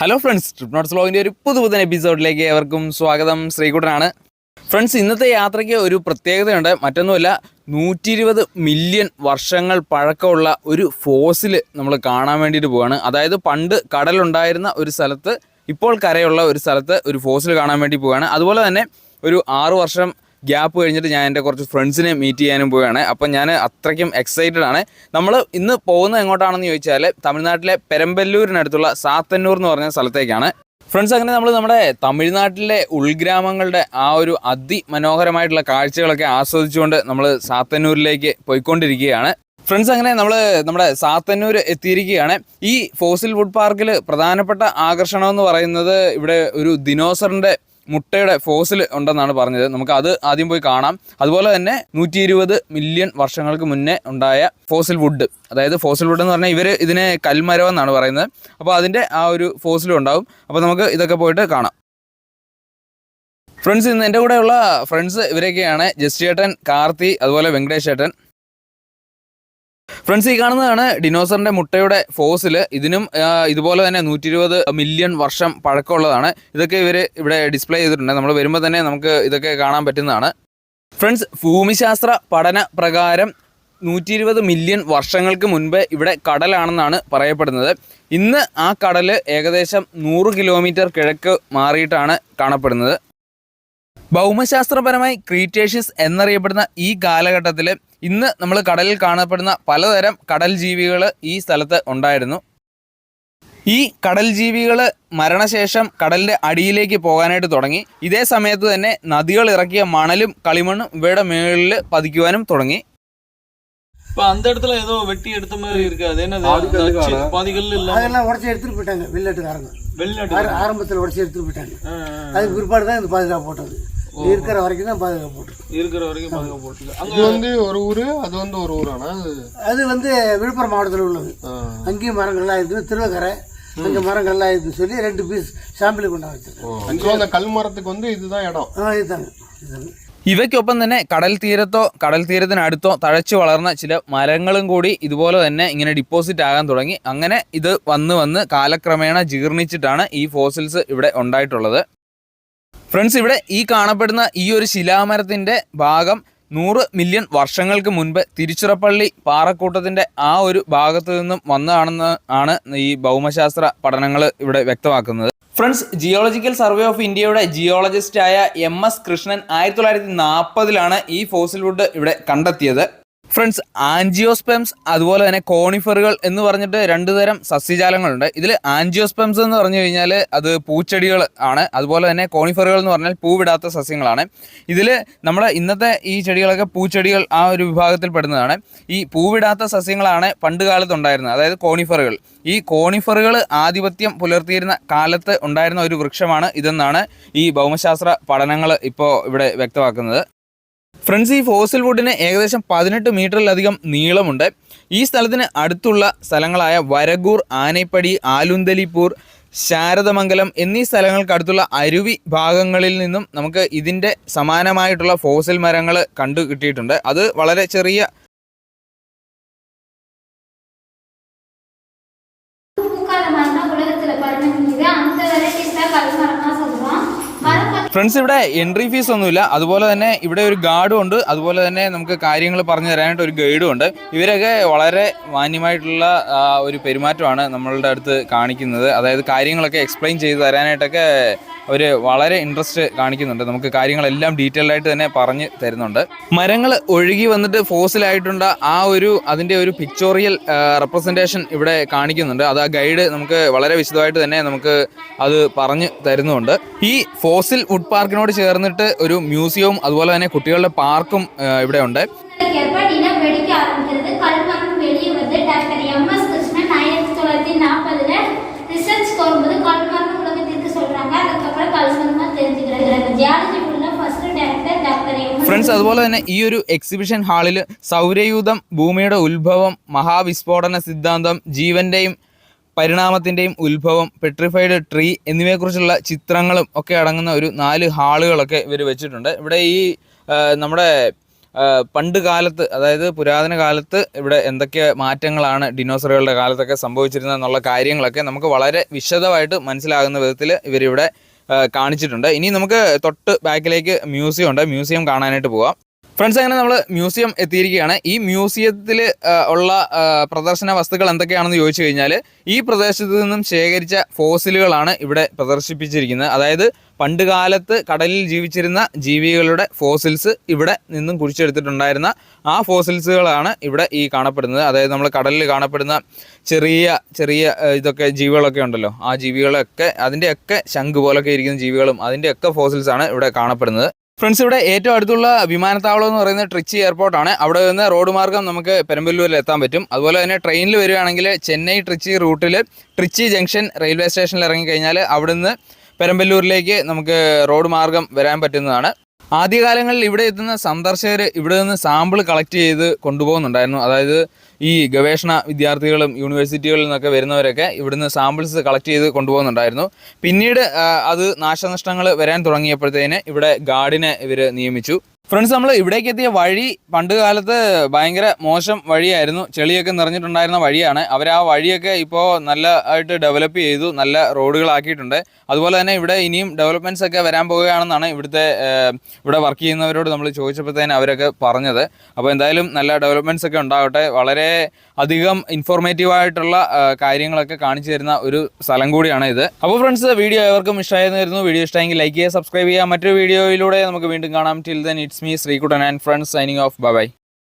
Hello friends trip notes ബ്ലോഗിന്റെ ഒരു പുതു പുതിയ എപ്പിസോഡിലേക്ക് ഏവർക്കും സ്വാഗതം. ശ്രീകുട്ടനാണ്. ഫ്രണ്ട്സ് ഇന്നത്തെ യാത്രയ്ക്ക് ഒരു പ്രത്യേകതയുണ്ട്. മറ്റൊന്നുമല്ല നൂറ്റി ഇരുപത് മില്യൺ വർഷങ്ങൾ പഴക്കമുള്ള ഒരു ഫോസിൽ നമ്മൾ കാണാൻ വേണ്ടിയിട്ട് പോവാണ്. അതായത് പണ്ട് കടലുണ്ടായിരുന്ന ഒരു സ്ഥലത്ത് ഇപ്പോൾ കരയുള്ള ഒരു സ്ഥലത്ത് ഒരു ഫോസിൽ കാണാൻ വേണ്ടി പോവുകയാണ് അതുപോലെ തന്നെ ഒരു ആറു വർഷം ഗ്യാപ്പ് കഴിഞ്ഞിട്ട് ഞാൻ എന്റെ കുറച്ച് ഫ്രണ്ട്സിനെ മീറ്റ് ചെയ്യാനും പോവുകയാണ്. അപ്പം ഞാൻ അത്രയ്ക്കും എക്സൈറ്റഡ് ആണ്. നമ്മൾ ഇന്ന് പോകുന്നത് എങ്ങോട്ടാണെന്ന് ചോദിച്ചാൽ തമിഴ്നാട്ടിലെ പെരമ്പല്ലൂരിനടുത്തുള്ള സാത്തന്നൂർ എന്ന് പറഞ്ഞ സ്ഥലത്തേക്കാണ്. ഫ്രണ്ട്സ് അങ്ങനെ നമ്മൾ നമ്മുടെ തമിഴ്നാട്ടിലെ ഉൾഗ്രാമങ്ങളുടെ ആ ഒരു അതിമനോഹരമായിട്ടുള്ള കാഴ്ചകളൊക്കെ ആസ്വദിച്ചുകൊണ്ട് നമ്മൾ സാത്തന്നൂരിലേക്ക് പോയിക്കൊണ്ടിരിക്കുകയാണ്. ഫ്രണ്ട്സ് അങ്ങനെ നമ്മൾ നമ്മുടെ സാത്തന്നൂർ എത്തിയിരിക്കുകയാണ്. ഈ ഫോസിൽ വുഡ് പാർക്കിൽ പ്രധാനപ്പെട്ട ആകർഷണം എന്ന് പറയുന്നത് ഇവിടെ ഒരു ദിനോസറിന്റെ മുട്ടയുടെ ഫോസിൽ ഉണ്ടെന്നാണ് പറഞ്ഞത്. നമുക്ക് അത് ആദ്യം പോയി കാണാം. അതുപോലെ തന്നെ നൂറ്റി ഇരുപത് മില്യൺ വർഷങ്ങൾക്ക് മുന്നേ ഉണ്ടായ ഫോസിൽ വുഡ് അതായത് ഫോസിൽ വുഡ് എന്ന് പറഞ്ഞാൽ ഇവർ ഇതിനെ കൽമരം എന്നാണ് പറയുന്നത്. അപ്പോൾ അതിന്റെ ആ ഒരു ഫോസിലും ഉണ്ടാവും. അപ്പോൾ നമുക്ക് ഇതൊക്കെ പോയിട്ട് കാണാം. ഫ്രണ്ട്സ് ഇന്ന് എന്റെ കൂടെയുള്ള ഫ്രണ്ട്സ് ഇവരൊക്കെയാണ് ജസ്റ്റ് ചേട്ടൻ കാർത്തി അതുപോലെ വെങ്കടേഷ് ചേട്ടൻ ഫ്രണ്ട്സ് ഈ കാണുന്നതാണ് ഡിനോസറിന്റെ മുട്ടയുടെ ഫോസിൽ ഇതിനും ഇതുപോലെ തന്നെ നൂറ്റി ഇരുപത് മില്യൺ വർഷം പഴക്കമുള്ളതാണ്. ഇതൊക്കെ ഇവർ ഇവിടെ ഡിസ്പ്ലേ ചെയ്തിട്ടുണ്ട്. നമ്മൾ വരുമ്പോൾ തന്നെ നമുക്ക് ഇതൊക്കെ കാണാൻ പറ്റുന്നതാണ്. ഫ്രണ്ട്സ് ഭൂമിശാസ്ത്ര പഠന പ്രകാരം നൂറ്റി ഇരുപത് മില്യൺ വർഷങ്ങൾക്ക് മുൻപ് ഇവിടെ കടലാണെന്നാണ് പറയപ്പെടുന്നത്. ഇന്ന് ആ കടൽ ഏകദേശം നൂറ് കിലോമീറ്റർ കിഴക്ക് മാറിയിട്ടാണ് കാണപ്പെടുന്നത്. ഭൗമശാസ്ത്രപരമായി ക്രീറ്റേഷ്യസ് എന്നറിയപ്പെടുന്ന ഈ കാലഘട്ടത്തിൽ ഇന്ന് നമ്മൾ കടലിൽ കാണപ്പെടുന്ന പലതരം കടൽ ജീവികൾ ഈ സ്ഥലത്ത് ഉണ്ടായിരുന്നു ഈ കടൽ ജീവികൾ മരണശേഷം കടലിൻ്റെ അടിയിലേക്ക് പോകാനായിട്ട് തുടങ്ങി ഇതേ സമയത്ത് തന്നെ നദികൾ ഇറക്കിയ മണലും കളിമണ്ണും ഇവയുടെ മുകളിൽ പതിക്കുവാനും തുടങ്ങി இப்ப அந்த இடத்துல ஏதோ வெட்டி எடுத்த மாதிரி இருக்கு அது என்னது நச்சு, பாதிகள் இல்ல அதெல்லாம் உடச்சி எடுத்துட்டு போயிட்டாங்க வெளிநாட்டுக்காரங்க வெளிநாட்டு ஆர- ஆரம்பத்துல உடச்சி எடுத்துட்டு போயிட்டாங்க அதுக்கு பிற்பாடு தான் இந்த பாதுகாப்பு போட்டது இது இருக்கிற வரைக்கும் தான் பாதுகாப்பு போட்டது இருக்கிற வரைக்கும் பாதுகாப்பு போட்டுருக்கு அங்க இது வந்து ஒரு ஊரு அது வந்து ஒரு ஊரானா அது அது வந்து விழுப்புரம் மாவட்டத்தில் உள்ளது அங்கேயும் மரங்கள்லாம் இருக்குது திருவக்கரை அங்கே மரங்கள்லாம் இருக்குன்னு சொல்லி ரெண்டு பீஸ் சாம்பிள் கொண்டா வச்சிருக்கோம் ஸோ அந்த கல் மரத்துக்கு வந்து இதுதான் இடம் ஆ இதுதாங்க இதுதாங்க ഇവയ്ക്കൊപ്പം തന്നെ കടൽ തീരത്തോ കടൽ തീരത്തിനടുത്തോ തഴച്ചു വളർന്ന ചില മരങ്ങളും കൂടി ഇതുപോലെ തന്നെ ഇങ്ങനെ ഡിപ്പോസിറ്റ് ആകാൻ തുടങ്ങി അങ്ങനെ ഇത് വന്ന് വന്ന് കാലക്രമേണ ജീർണിച്ചിട്ടാണ് ഈ ഫോസിൽസ് ഇവിടെ ഉണ്ടായിട്ടുള്ളത് ഫ്രണ്ട്സ് ഇവിടെ ഈ കാണപ്പെടുന്ന ഈ ഒരു ശിലാമരത്തിന്റെ ഭാഗം നൂറ് മില്യൺ വർഷങ്ങൾക്ക് മുൻപ് തിരുച്ചിറപ്പള്ളി പാറക്കൂട്ടത്തിന്റെ ആ ഒരു ഭാഗത്തു നിന്നും വന്നതാണെന്ന് ആണ് ഈ ഭൗമശാസ്ത്ര പഠനങ്ങൾ ഇവിടെ വ്യക്തമാക്കുന്നത്. ഫ്രണ്ട്സ് ജിയോളജിക്കൽ സർവേ ഓഫ് ഇന്ത്യയുടെ ജിയോളജിസ്റ്റായ എം എസ് കൃഷ്ണൻ ആയിരത്തി തൊള്ളായിരത്തി നാൽപ്പതിലാണ് ഈ ഫോസിൽ വുഡ് ഇവിടെ കണ്ടെത്തിയത്. ഫ്രണ്ട്സ് ആൻജിയോസ്പെംസ് അതുപോലെ തന്നെ കോണിഫറുകൾ എന്ന് പറഞ്ഞിട്ട് രണ്ട് തരം സസ്യജാലങ്ങളുണ്ട്. ഇതിൽ ആൻജിയോസ്പെംസ് എന്ന് പറഞ്ഞു കഴിഞ്ഞാൽ അത് പൂച്ചെടികൾ ആണ്. അതുപോലെ തന്നെ കോണിഫറുകൾ എന്ന് പറഞ്ഞാൽ പൂവിടാത്ത സസ്യങ്ങളാണ്. ഇതിൽ നമ്മുടെ ഇന്നത്തെ ഈ ചെടികളൊക്കെ പൂച്ചെടികൾ ആ ഒരു വിഭാഗത്തിൽ പെടുന്നതാണ്. ഈ പൂവിടാത്ത സസ്യങ്ങളാണ് പണ്ട് കാലത്ത് ഉണ്ടായിരുന്നത്. അതായത് കോണിഫറുകൾ. ഈ കോണിഫറുകൾ ആധിപത്യം പുലർത്തിയിരുന്ന കാലത്ത് ഉണ്ടായിരുന്ന ഒരു വൃക്ഷമാണ് ഇതെന്നാണ് ഈ ഭൗമശാസ്ത്ര പഠനങ്ങൾ ഇപ്പോൾ ഇവിടെ വ്യക്തമാക്കുന്നത്. ഫ്രണ്ട്സ് ഈ ഫോസിൽ വുഡിന് ഏകദേശം പതിനെട്ട് മീറ്ററിലധികം നീളമുണ്ട് ഈ സ്ഥലത്തിന് അടുത്തുള്ള സ്ഥലങ്ങളായ വരഗൂർ ആനൈപ്പടി ആലുന്തലിപ്പൂർ ശാരദമംഗലം എന്നീ സ്ഥലങ്ങൾക്ക് അടുത്തുള്ള അരുവി ഭാഗങ്ങളിൽ നിന്നും നമുക്ക് ഇതിൻ്റെ സമാനമായിട്ടുള്ള ഫോസിൽ മരങ്ങൾ കണ്ടു കിട്ടിയിട്ടുണ്ട് അത് വളരെ ചെറിയ பூக்காத மரம் தான் உலகத்துல பரிணமிக்குது அந்த வெரைட்டிஸ் தான் கல்மரம் ഫ്രണ്ട്സ് ഇവിടെ എൻട്രി ഫീസ് ഒന്നുമില്ല. അതുപോലെ തന്നെ ഇവിടെ ഒരു ഗാർഡും ഉണ്ട്. അതുപോലെ തന്നെ നമുക്ക് കാര്യങ്ങൾ പറഞ്ഞു തരാനായിട്ട് ഒരു ഗൈഡും ഉണ്ട്. ഇവരൊക്കെ വളരെ മാന്യമായിട്ടുള്ള ഒരു പെരുമാറ്റമാണ് നമ്മളുടെ അടുത്ത് കാണിക്കുന്നത്. അതായത് കാര്യങ്ങളൊക്കെ എക്സ്പ്ലെയിൻ ചെയ്ത് തരാനായിട്ടൊക്കെ അവർ വളരെ ഇൻട്രസ്റ്റ് കാണിക്കുന്നുണ്ട്. നമുക്ക് കാര്യങ്ങളെല്ലാം ഡീറ്റെയിൽ ആയിട്ട് തന്നെ പറഞ്ഞു തരുന്നുണ്ട്. മരങ്ങൾ ഒഴുകി വന്നിട്ട് ഫോസിലായിട്ടുണ്ട് ആ ഒരു അതിന്റെ ഒരു പിക്ചോറിയൽ റെപ്രസെന്റേഷൻ ഇവിടെ കാണിക്കുന്നുണ്ട്. അത് ആ ഗൈഡ് നമുക്ക് വളരെ വിശദമായിട്ട് തന്നെ നമുക്ക് അത് പറഞ്ഞു തരുന്നുണ്ട്. ഈ ഫോസിൽ വുഡ് പാർക്കിനോട് ചേർന്നിട്ട് ഒരു മ്യൂസിയവും അതുപോലെ തന്നെ കുട്ടികളുടെ പാർക്കും ഇവിടെ ഉണ്ട്. ഫ്രണ്ട്സ് അതുപോലെ തന്നെ ഈ ഒരു എക്സിബിഷൻ ഹാളിൽ സൗരയൂഥം ഭൂമിയുടെ ഉത്ഭവം മഹാവിസ്ഫോടന സിദ്ധാന്തം ജീവന്റെയും പരിണാമത്തിന്റെയും ഉത്ഭവം പെട്രിഫൈഡ് ട്രീ എന്നിവയെക്കുറിച്ചുള്ള ചിത്രങ്ങളും ഒക്കെ അടങ്ങുന്ന ഒരു നാല് ഹാളുകളൊക്കെ ഇവർ വെച്ചിട്ടുണ്ട്. ഇവിടെ ഈ നമ്മുടെ പണ്ട് കാലത്ത് അതായത് പുരാതന കാലത്ത് ഇവിടെ എന്തൊക്കെ മാറ്റങ്ങളാണ് ഡിനോസറുകളുടെ കാലത്തൊക്കെ സംഭവിച്ചിരുന്നത് എന്നുള്ള കാര്യങ്ങളൊക്കെ നമുക്ക് വളരെ വിശദമായിട്ട് മനസ്സിലാകുന്ന വിധത്തിൽ ഇവരിവിടെ കാണിച്ചിട്ടുണ്ട്. ഇനി നമുക്ക് തൊട്ട് ബാക്കിലേക്ക് മ്യൂസിയം ഉണ്ട്. മ്യൂസിയം കാണാനായിട്ട് പോവാം. ഫ്രണ്ട്സ് അങ്ങനെ നമ്മൾ മ്യൂസിയം എത്തിയിരിക്കുകയാണ്. ഈ മ്യൂസിയത്തിൽ ഉള്ള പ്രദർശന വസ്തുക്കൾ എന്തൊക്കെയാണെന്ന് ചോദിച്ചു കഴിഞ്ഞാൽ ഈ പ്രദേശത്ത് നിന്നും ശേഖരിച്ച ഫോസിലുകളാണ് ഇവിടെ പ്രദർശിപ്പിച്ചിരിക്കുന്നത്. അതായത് പണ്ട് കാലത്ത് കടലിൽ ജീവിച്ചിരുന്ന ജീവികളുടെ ഫോസിൽസ് ഇവിടെ നിന്നും കുഴിച്ചെടുത്തിട്ടുണ്ടായിരുന്ന ആ ഫോസിൽസുകളാണ് ഇവിടെ ഈ കാണപ്പെടുന്നത്. അതായത് നമ്മൾ കടലിൽ കാണപ്പെടുന്ന ചെറിയ ചെറിയ ഇതൊക്കെ ജീവികളൊക്കെ ഉണ്ടല്ലോ. ആ ജീവികളൊക്കെ അതിന്റെയൊക്കെ ശംഖ് പോലൊക്കെ ഇരിക്കുന്ന ജീവികളും അതിന്റെയൊക്കെ ഫോസിൽസാണ് ഇവിടെ കാണപ്പെടുന്നത്. ഫ്രണ്ട്സ് ഇവിടെ ഏറ്റവും അടുത്തുള്ള വിമാനത്താവളം എന്ന് പറയുന്നത് ട്രിച്ചി എയർപോർട്ടാണ്. അവിടെ നിന്ന് റോഡ് മാർഗം നമുക്ക് പെരമ്പല്ലൂരിൽ എത്താൻ പറ്റും. അതുപോലെ തന്നെ ട്രെയിനിൽ വരികയാണെങ്കിൽ ചെന്നൈ ട്രിച്ചി റൂട്ടിൽ ട്രിച്ചി ജംഗ്ഷൻ റെയിൽവേ സ്റ്റേഷനിൽ ഇറങ്ങിക്കഴിഞ്ഞാൽ നിന്ന് പെരമ്പല്ലൂരിലേക്ക് നമുക്ക് റോഡ് മാർഗം വരാൻ പറ്റുന്നതാണ്. ആദ്യകാലങ്ങളിൽ ഇവിടെ എത്തുന്ന സന്ദർശകർ ഇവിടെ നിന്ന് സാമ്പിൾ കളക്ട് ചെയ്ത് കൊണ്ടുപോകുന്നുണ്ടായിരുന്നു. അതായത് ഈ ഗവേഷണ വിദ്യാർത്ഥികളും യൂണിവേഴ്സിറ്റികളിൽ നിന്നൊക്കെ വരുന്നവരൊക്കെ ഇവിടുന്ന് സാമ്പിൾസ് കളക്ട് ചെയ്ത് കൊണ്ടുപോകുന്നുണ്ടായിരുന്നു. പിന്നീട് അത് നാശനഷ്ടങ്ങൾ വരാൻ തുടങ്ങിയപ്പോഴത്തേന് ഇവിടെ ഗാർഡിനെ ഇവർ നിയമിച്ചു. ഫ്രണ്ട്സ് നമ്മൾ ഇവിടേക്ക് എത്തിയ വഴി പണ്ട് കാലത്ത് ഭയങ്കര മോശം വഴിയായിരുന്നു. ചെളിയൊക്കെ നിറഞ്ഞിട്ടുണ്ടായിരുന്ന വഴിയാണ്. അവർ ആ വഴിയൊക്കെ ഇപ്പോൾ നല്ല ആയിട്ട് ഡെവലപ്പ് ചെയ്തു നല്ല റോഡുകളാക്കിയിട്ടുണ്ട്. അതുപോലെ തന്നെ ഇവിടെ ഇനിയും ഡെവലപ്മെന്റ്സ് ഒക്കെ വരാൻ പോവുകയാണെന്നാണ് ഇവിടുത്തെ ഇവിടെ വർക്ക് ചെയ്യുന്നവരോട് നമ്മൾ ചോദിച്ചപ്പോഴത്തേന് അവരൊക്കെ പറഞ്ഞത്. അപ്പോൾ എന്തായാലും നല്ല ഡെവലപ്മെന്റ്സ് ഒക്കെ ഉണ്ടാവട്ടെ വളരെ അധികം ഇൻഫോർമേറ്റീവ് ആയിട്ടുള്ള കാര്യങ്ങളൊക്കെ കാണിച്ചു തരുന്ന ഒരു സ്ഥലം കൂടിയാണ് ഇത്. അപ്പോൾ ഫ്രണ്ട്സ് വീഡിയോ എവർക്കും ഇഷ്ടമായിരുന്നു വീഡിയോ ഇഷ്ടമെങ്കിൽ ലൈക്ക് ചെയ്യുക സബ്സ്ക്രൈബ് ചെയ്യുക. മറ്റൊരു വീഡിയോയിലൂടെ നമുക്ക് വീണ്ടും കാണാം. Till then it's me is Kutan and friends signing off. Bye bye.